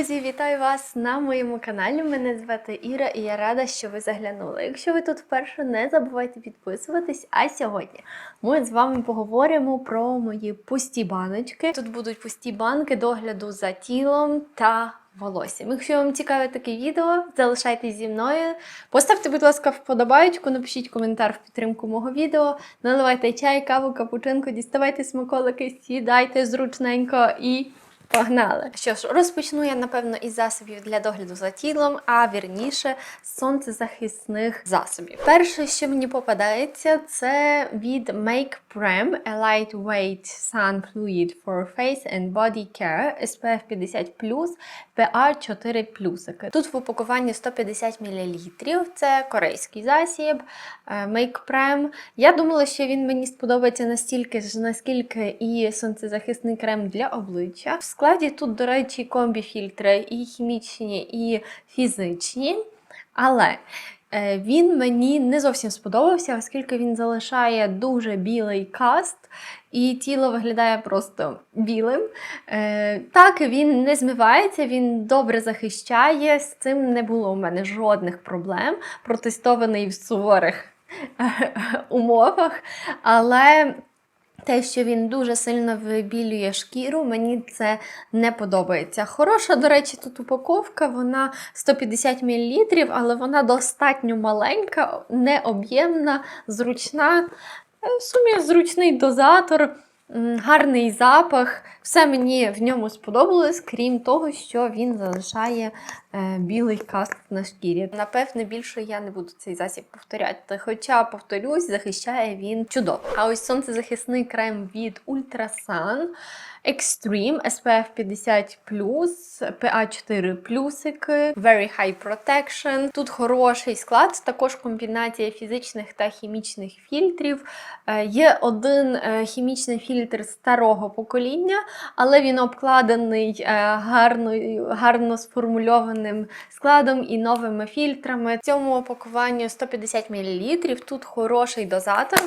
Друзі, вітаю вас на моєму каналі. Мене звати Іра і я рада, що ви заглянули. Якщо ви тут вперше, не забувайте підписуватись. А сьогодні ми з вами поговоримо про мої пусті баночки. Тут будуть пусті банки догляду за тілом та волоссям. Якщо вам цікаве таке відео, залишайтесь зі мною. Поставте, будь ласка, вподобайку, напишіть коментар в підтримку мого відео, наливайте чай, каву, капучинку, діставайте смаколики, сідайте зручненько і. Погнали! Що ж, розпочну я, напевно, із засобів для догляду за тілом, а вірніше сонцезахисних засобів. Перше, що мені попадається, це від Make Prem A Lightweight Sun Fluid for Face and Body Care SPF 50 PA 4 Тут в упакуванні 150 мл. Це корейський засіб е, Make Prem. Я думала, що він мені сподобається настільки ж, наскільки і сонцезахисний крем для обличчя. Складі тут, до речі, комбі-фільтри і хімічні, і фізичні. Але е, він мені не зовсім сподобався, оскільки він залишає дуже білий каст, і тіло виглядає просто білим. Е, Так, він не змивається, він добре захищає. З цим не було у мене жодних проблем, протестований в суворих умовах. Але те, що він дуже сильно вибілює шкіру, мені це не подобається. Хороша, до речі, тут упаковка, вона 150 мл, але вона достатньо маленька, необ'ємна, зручна. В сумі зручний дозатор, гарний запах. Все мені в ньому сподобалось, крім того, що він залишає е, білий каст на шкірі. Напевне, більше я не буду цей засіб повторяти. Хоча, повторюсь, захищає він чудово. А ось сонцезахисний крем від Ultrasun Extreme SPF 50 PA 4 плюсики, Very High Protection. Тут хороший склад, також комбінація фізичних та хімічних фільтрів. Е, Є один е, хімічний фільтр старого покоління, але він обкладений е, гарно, гарно сформульованим складом і новими фільтрами. В цьому опакуванні 150 мл. Тут хороший дозатор.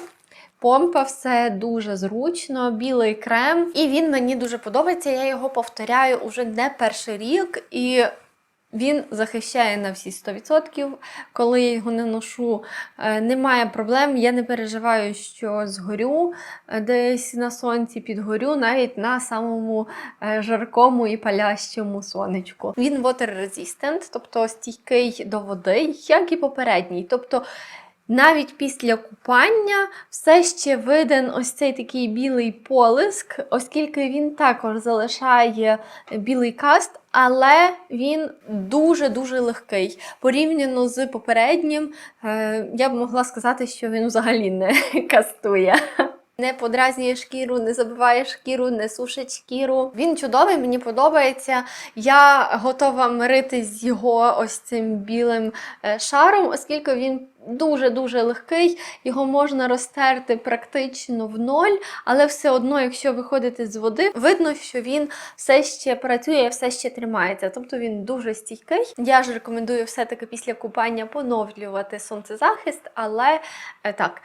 Помпа, все дуже зручно, білий крем. І він мені дуже подобається. Я його повторяю уже не перший рік. І він захищає на всі 100%. Коли я його не ношу, е, немає проблем. Я не переживаю, що згорю е, десь на сонці, підгорю, навіть на самому е, жаркому і палящому сонечку. Він water resistant, тобто стійкий до води, як і попередній. Тобто навіть після купання все ще виден ось цей такий білий полиск, оскільки він також залишає білий каст, але він дуже-дуже легкий. Порівняно з попереднім, е, я б могла сказати, що він взагалі не кастує. Не подразнює шкіру, не забиває шкіру, не сушить шкіру. Він чудовий, мені подобається. Я готова миритись з його ось цим білим е, шаром, оскільки він дуже-дуже легкий, його можна розтерти практично в ноль, але все одно, якщо виходити з води, видно, що він все ще працює, все ще тримається. Тобто він дуже стійкий. Я ж рекомендую все-таки після купання поновлювати сонцезахист, але е, так.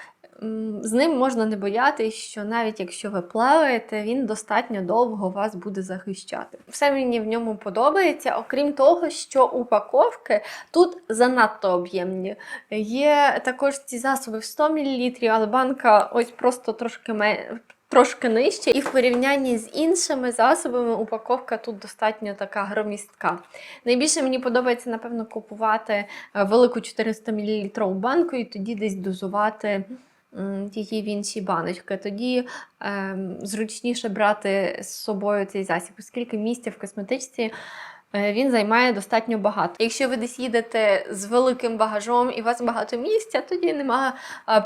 З ним можна не боятися, що навіть якщо ви плаваєте, він достатньо довго вас буде захищати. Все мені в ньому подобається, окрім того, що упаковки тут занадто об'ємні. Є також ці засоби в 100 мл, але банка ось просто трошки менше. Трошки нижче, і в порівнянні з іншими засобами упаковка тут достатньо така громістка. Найбільше мені подобається, напевно, купувати е, велику 400 мл банку і тоді десь дозувати її в інші баночки. Тоді е, зручніше брати з собою цей засіб, оскільки місця в косметичці він займає достатньо багато. Якщо ви десь їдете з великим багажом і у вас багато місця, тоді немає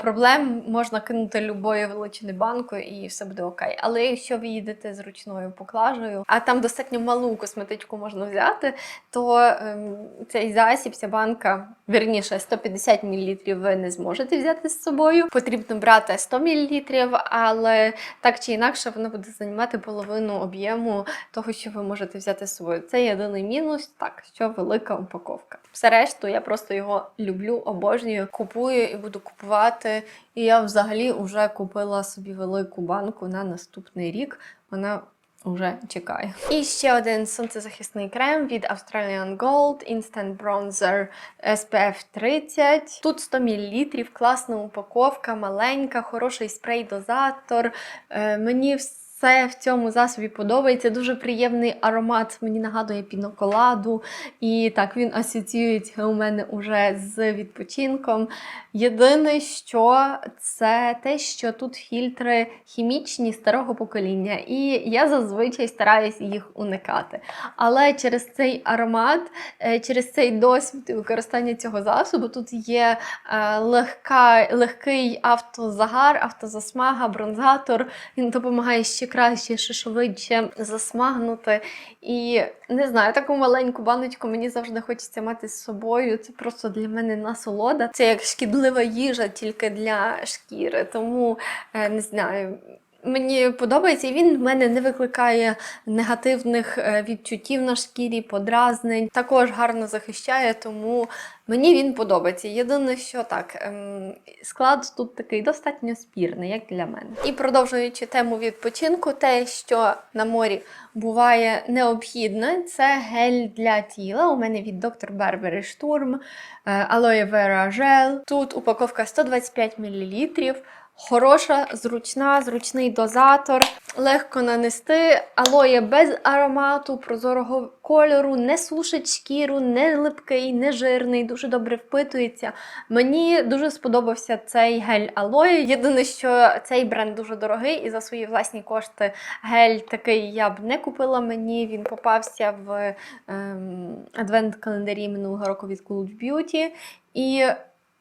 проблем, можна кинути любої величини банку і все буде окей. Але якщо ви їдете з ручною поклажею, а там достатньо малу косметичку можна взяти, то ем, цей засіб, ця банка, вірніше, 150 мл ви не зможете взяти з собою. Потрібно брати 100 мл, але так чи інакше воно буде займати половину об'єму того, що ви можете взяти з собою. Це єдине єдиний мінус, так, що велика упаковка. Все решту, я просто його люблю, обожнюю, купую і буду купувати. І я взагалі вже купила собі велику банку на наступний рік. Вона Уже чекаю. І ще один сонцезахисний крем від Australian Gold Instant Bronzer SPF 30. Тут 100 мл, класна упаковка, маленька, хороший спрей-дозатор. Е, мені все в цьому засобі подобається. Дуже приємний аромат. Мені нагадує піноколаду. І так він асоціюється у мене уже з відпочинком. Єдине, що це те, що тут фільтри хімічні старого покоління, і я зазвичай стараюся їх уникати. Але через цей аромат, е, через цей досвід використання цього засобу, тут є е, легка, легкий автозагар, автозасмага, бронзатор. Він допомагає ще краще, ще швидше засмагнути. І не знаю, таку маленьку баночку мені завжди хочеться мати з собою. Це просто для мене насолода. Це як шкідлива їжа тільки для шкіри. Тому е, не знаю. Мені подобається, і він в мене не викликає негативних е, відчуттів на шкірі, подразнень. Також гарно захищає, тому мені він подобається. Єдине, що так, ем, склад тут такий достатньо спірний, як для мене. І продовжуючи тему відпочинку, те, що на морі буває необхідне, це гель для тіла. У мене від Dr. Barbary Sturm, е, Aloe Vera Gel. Тут упаковка 125 мл. Хороша, зручна, зручний дозатор, легко нанести, алоє без аромату, прозорого кольору, не сушить шкіру, не липкий, не жирний, дуже добре впитується. Мені дуже сподобався цей гель алоє. Єдине, що цей бренд дуже дорогий, і за свої власні кошти гель такий я б не купила. Мені він попався в ем, адвент-календарі минулого року від Cult Beauty. І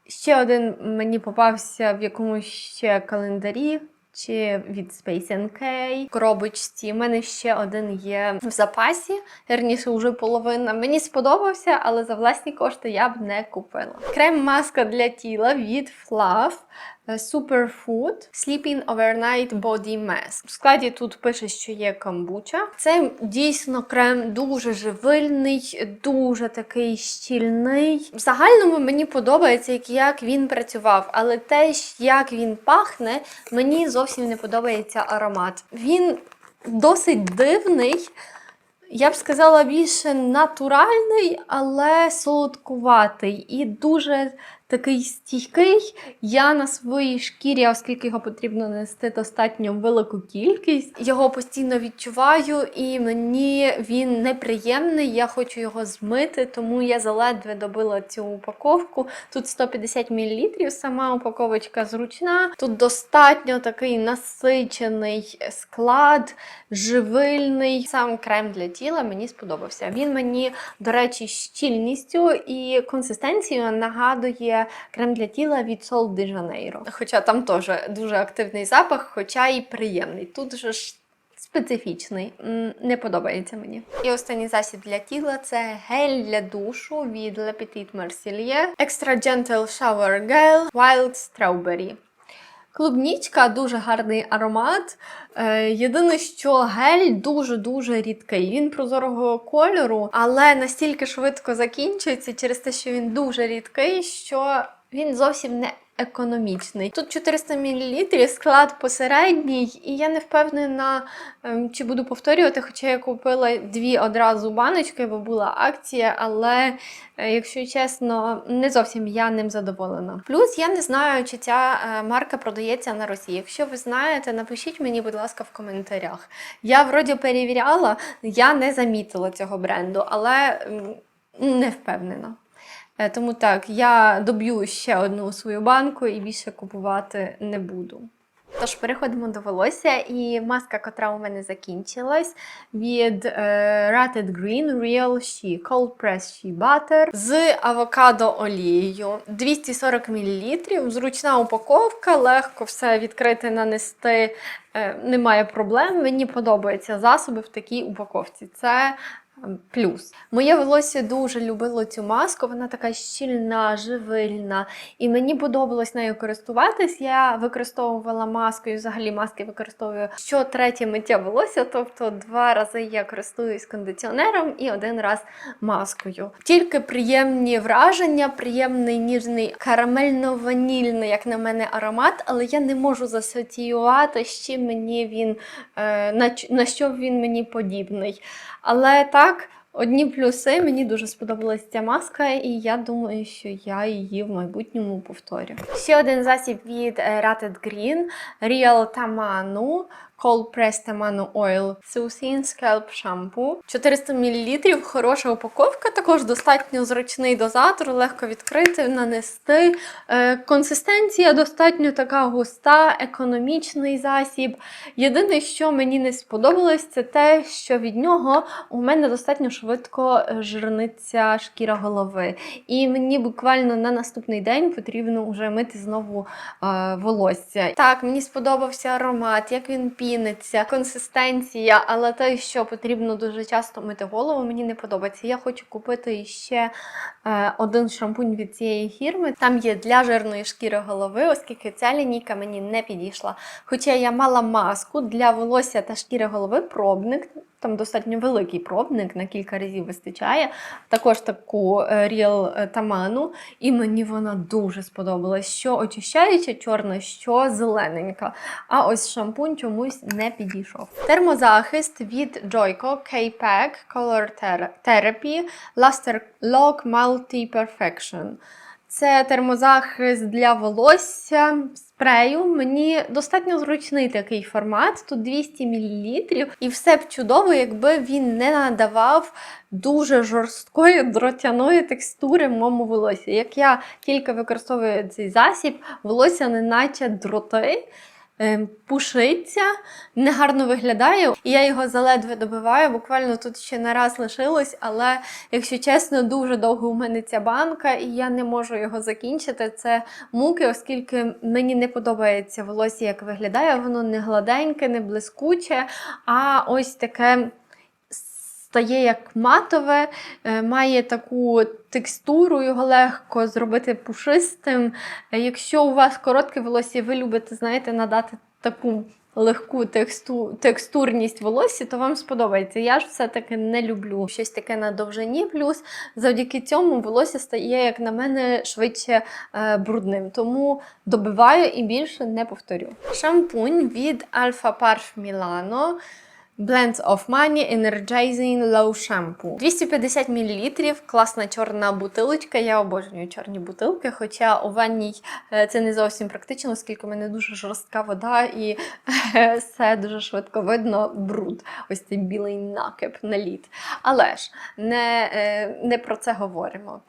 Ще один мені попався в якомусь ще календарі. Чи від Space NK коробочці. У мене ще один є в запасі, верніше, вже половина. Мені сподобався, але за власні кошти я б не купила. Крем-маска для тіла від Fluff Superfood Sleeping Overnight Body Mask. В складі тут пише, що є камбуча. Це дійсно крем дуже живильний, дуже такий щільний. В загальному мені подобається, як- як він працював, але те, як він пахне, мені зовсім не подобається аромат. Він досить дивний. Я б сказала, більше натуральний, але солодкуватий і дуже такий стійкий. Я на своїй шкірі, оскільки його потрібно нести достатньо велику кількість, його постійно відчуваю, і мені він неприємний. Я хочу його змити, тому я заледве добила цю упаковку. Тут 150 мл, сама упаковочка зручна. Тут достатньо такий насичений склад, живильний. Сам крем для тіла мені сподобався. Він мені, до речі, щільністю і консистенцією нагадує крем для тіла від Sol de Janeiro. Хоча там теж дуже активний запах, хоча і приємний. Тут же ж специфічний, не подобається мені. І останній засіб для тіла це гель для душу від Le Petit Marseillais Extra Gentle Shower Gel Wild Strawberry. Клубнічка дуже гарний аромат. Е, єдине, що гель дуже-дуже рідкий. Він прозорого кольору, але настільки швидко закінчується через те, що він дуже рідкий, що він зовсім не економічний. Тут 400 мл, склад посередній, і я не впевнена, ем, чи буду повторювати, хоча я купила дві одразу баночки, бо була акція, але, е, якщо чесно, не зовсім я ним задоволена. Плюс я не знаю, чи ця е, марка продається на Росії. Якщо ви знаєте, напишіть мені, будь ласка, в коментарях. Я вроді перевіряла, я не замітила цього бренду, але не впевнена. Е, Тому так, я доб'ю ще одну свою банку і більше купувати не буду. Тож переходимо до волосся, і маска, котра у мене закінчилась, від е, Rotted Green Real She Cold Press She Butter з авокадо олією. 240 мл. Зручна упаковка, легко все відкрити, нанести. Е, немає проблем. Мені подобаються засоби в такій упаковці. Це плюс. Моє волосся дуже любило цю маску, вона така щільна, живильна, і мені подобалось нею користуватись. Я використовувала маску і взагалі маски використовую що третє миття волосся, тобто два рази я користуюсь кондиціонером і один раз маскою. Тільки приємні враження, приємний ніжний карамельно-ванільний, як на мене, аромат, але я не можу засоціювати, з чим мені він е, на, що він мені подібний. Але так. Одні плюси, мені дуже сподобалась ця маска, і я думаю, що я її в майбутньому повторю. Ще один засіб від е, Rated Green Real Tamanu Cold Pressed Tamanu Oil Soothing Scalp Shampoo. 400 мл, хороша упаковка, також достатньо зручний дозатор, легко відкрити, нанести. Е, Консистенція достатньо така густа, економічний засіб. Єдине, що мені не сподобалось, це те, що від нього у мене достатньо швидко е, жирниться шкіра голови. І мені буквально на наступний день потрібно вже мити знову е, волосся. Так, мені сподобався аромат, як він піниться, консистенція, але те, що потрібно дуже часто мити голову, мені не подобається. Я хочу купити ще е, один шампунь від цієї фірми. Там є для жирної шкіри голови, оскільки ця лінійка мені не підійшла. Хоча я мала маску для волосся та шкіри голови, пробник. Там достатньо великий пробник, на кілька разів вистачає. Також таку е, Real Tamanu, і мені вона дуже сподобалась. Що очищаюча чорна, що зелененька. А ось шампунь чомусь не підійшов. Термозахист від Joico K-Pack Color Therapy Luster Lock Multi Perfection. Це термозахист для волосся спрею. Мені достатньо зручний такий формат, тут 200 мл. І все б чудово, якби він не надавав дуже жорсткої дротяної текстури моєму волосі. Як я тільки використовую цей засіб, волосся неначе дроти. Е, Пушиться, негарно виглядає, і я його заледве добиваю. Буквально тут ще не раз лишилось, але, якщо чесно, дуже довго у мене ця банка, і я не можу його закінчити. Це муки, оскільки мені не подобається волосся, як виглядає. Воно не гладеньке, не блискуче, а ось таке. Стає як матове, е, має таку текстуру, його легко зробити пушистим. Е, Якщо у вас коротке волосся, ви любите, знаєте, надати таку легку тексту, текстурність волосся, то вам сподобається. Я ж все-таки не люблю щось таке на довжині. Плюс завдяки цьому волосся стає, як на мене, швидше е, брудним. Тому добиваю і більше не повторю. Шампунь від Alpha Parf Milano. Blends of Money Energizing Low Shampoo. 250 мл, класна чорна бутилочка. Я обожнюю чорні бутилки, хоча у ванній е, це не зовсім практично, оскільки в мене дуже жорстка вода і е, все дуже швидко видно бруд. Ось цей білий накип наліт. Але ж не, е, не про це говоримо.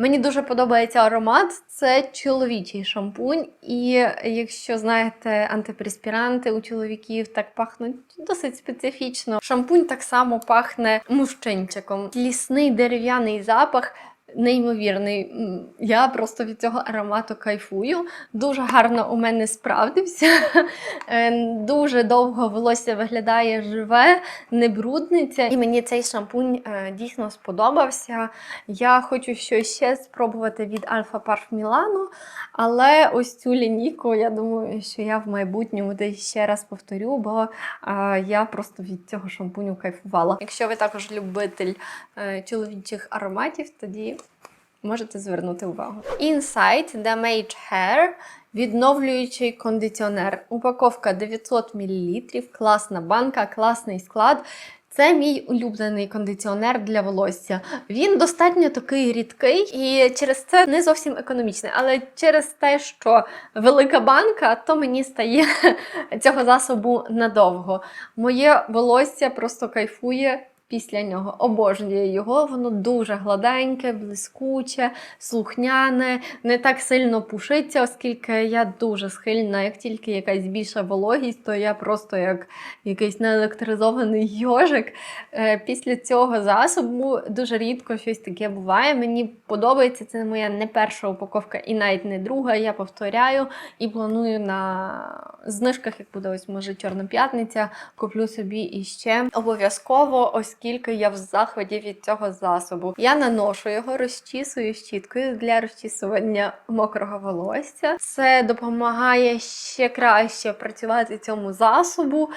Мені дуже подобається аромат. Це чоловічий шампунь. І якщо знаєте, антипреспіранти у чоловіків так пахнуть досить специфічно. Шампунь так само пахне мужчинчиком. Лісний дерев'яний запах. Неймовірний, я просто від цього аромату кайфую. Дуже гарно у мене справдився. Е, Дуже довго волосся виглядає живе, не брудниться. І мені цей шампунь е, дійсно сподобався. Я хочу щось ще спробувати від Alpha Parf Milano, але ось цю лінійку, я думаю, що я в майбутньому десь ще раз повторю, бо е, я просто від цього шампуню кайфувала. Якщо ви також любитель е, чоловічих ароматів, тоді можете звернути увагу. Insight Damage Hair відновлюючий кондиціонер. Упаковка 900 мл, класна банка, класний склад. Це мій улюблений кондиціонер для волосся. Він достатньо такий рідкий і через це не зовсім економічний. Але через те, що велика банка, то мені стає цього засобу надовго. Моє волосся просто кайфує. Після нього обожнює його, воно дуже гладеньке, блискуче, слухняне, не так сильно пушиться, оскільки я дуже схильна, як тільки якась більша вологість, то я просто як якийсь неелектризований йожик. Е, Після цього засобу дуже рідко щось таке буває. Мені подобається, це моя не перша упаковка і навіть не друга. Я повторяю і планую на знижках, як буде ось може Чорна п'ятниця, куплю собі іще обов'язково, ось наскільки я в захваті від цього засобу. Я наношу його, розчісую щіткою для розчісування мокрого волосся. Це допомагає ще краще працювати цьому засобу.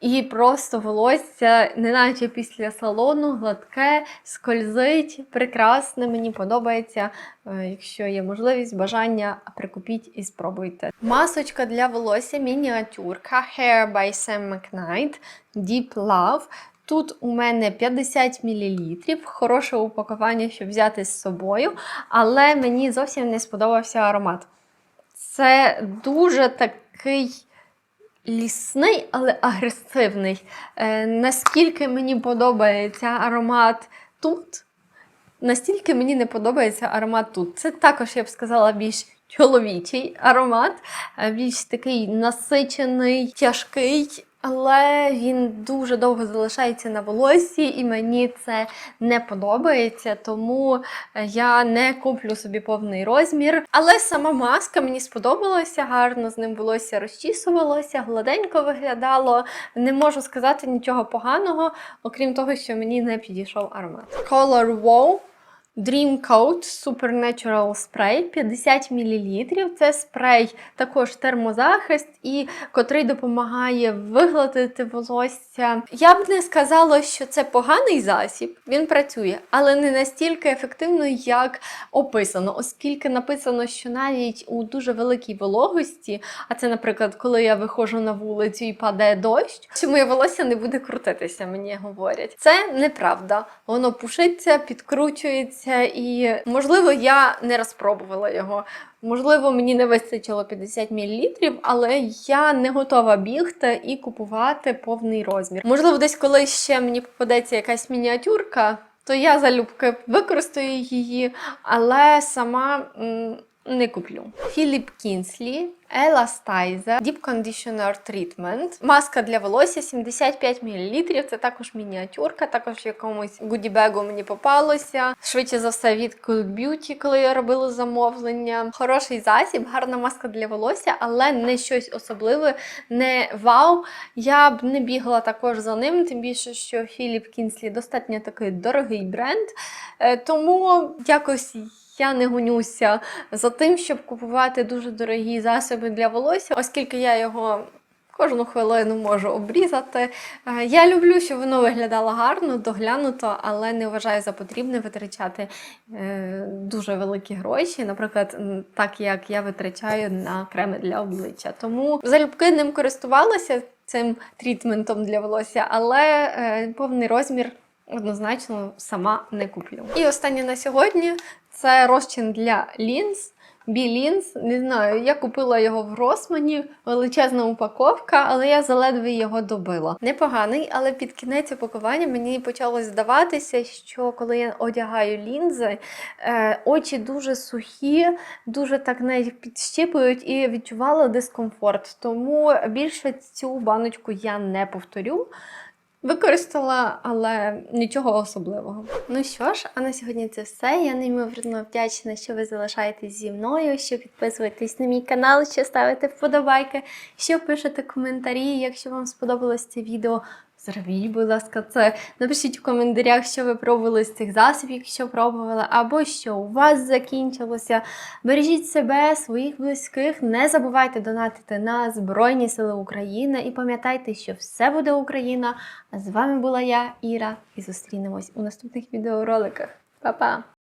І просто волосся, неначе після салону, гладке, скользить, прекрасне. Мені подобається. Е, Якщо є можливість, бажання, прикупіть і спробуйте. Масочка для волосся мініатюрка Hair by Sam McKnight Deep Love. Тут у мене 50 мл, хороше упакування, щоб взяти з собою, але мені зовсім не сподобався аромат. Це дуже такий лісний, але агресивний. Е, наскільки мені подобається аромат тут, настільки мені не подобається аромат тут. Це також, я б сказала, більш чоловічий аромат, е, більш такий насичений, тяжкий. Але він дуже довго залишається на волосі, і мені це не подобається, тому е, я не куплю собі повний розмір. Але сама маска мені сподобалася, гарно з ним волосся розчісувалося, гладенько виглядало. Не можу сказати нічого поганого, окрім того, що мені не підійшов аромат. Color Wow Dream Coat Supernatural Spray 50 мл. Це спрей, також термозахист, і котрий допомагає вигладити волосся. Я б не сказала, що це поганий засіб, він працює, але не настільки ефективно, як описано, оскільки написано, що навіть у дуже великій вологості, а це, наприклад, коли я виходжу на вулицю і падає дощ, що моє волосся не буде крутитися, мені говорять. Це неправда. Воно пушиться, підкручується, і можливо, я не розпробувала його. Можливо, мені не вистачило 50 мл, але я не готова бігти і купувати повний розмір. Можливо, десь коли ще мені попадеться якась мініатюрка, то я залюбки використаю її, але сама м, не куплю. Філіп Кінслі. Elastaizer Deep Conditioner Treatment. Маска для волосся 75 мл. Це також мініатюрка, також якомусь гудібегу мені попалося. Швидше за все від Cool Beauty, коли я робила замовлення. Хороший засіб, гарна маска для волосся, але не щось особливе, не вау. Я б не бігла також за ним, тим більше, що Філіп Кінслі достатньо такий дорогий бренд. Е, Тому якось. Я не гонюся за тим, щоб купувати дуже дорогі засоби для волосся, оскільки я його кожну хвилину можу обрізати. Е, Я люблю, щоб воно виглядало гарно, доглянуто, але не вважаю за потрібне витрачати е, дуже великі гроші, наприклад, так як я витрачаю на креми для обличчя. Тому залюбки ним користувалася цим трітментом для волосся, але е, повний розмір. Однозначно сама не куплю. І останнє на сьогодні це розчин для лінз. Білінз, не знаю, я купила його в Росмані, величезна упаковка, але я заледве його добила. Непоганий, але під кінець упакування мені почало здаватися, що коли я одягаю лінзи, е, очі дуже сухі, дуже так навіть підщипують і відчувала дискомфорт. Тому більше цю баночку я не повторю. Використала, але нічого особливого. Ну що ж, а на сьогодні це все. Я неймовірно вдячна, що ви залишаєтесь зі мною, що підписуєтесь на мій канал, що ставите вподобайки, що пишете коментарі, якщо вам сподобалось це відео. Зробіть, будь ласка, це. Напишіть в коментарях, що ви пробували з цих засобів, що пробували, або що у вас закінчилося. Бережіть себе, своїх близьких. Не забувайте донатити на Збройні Сили України і пам'ятайте, що все буде Україна. А з вами була я, Іра, і зустрінемось у наступних відеороликах. Па-па!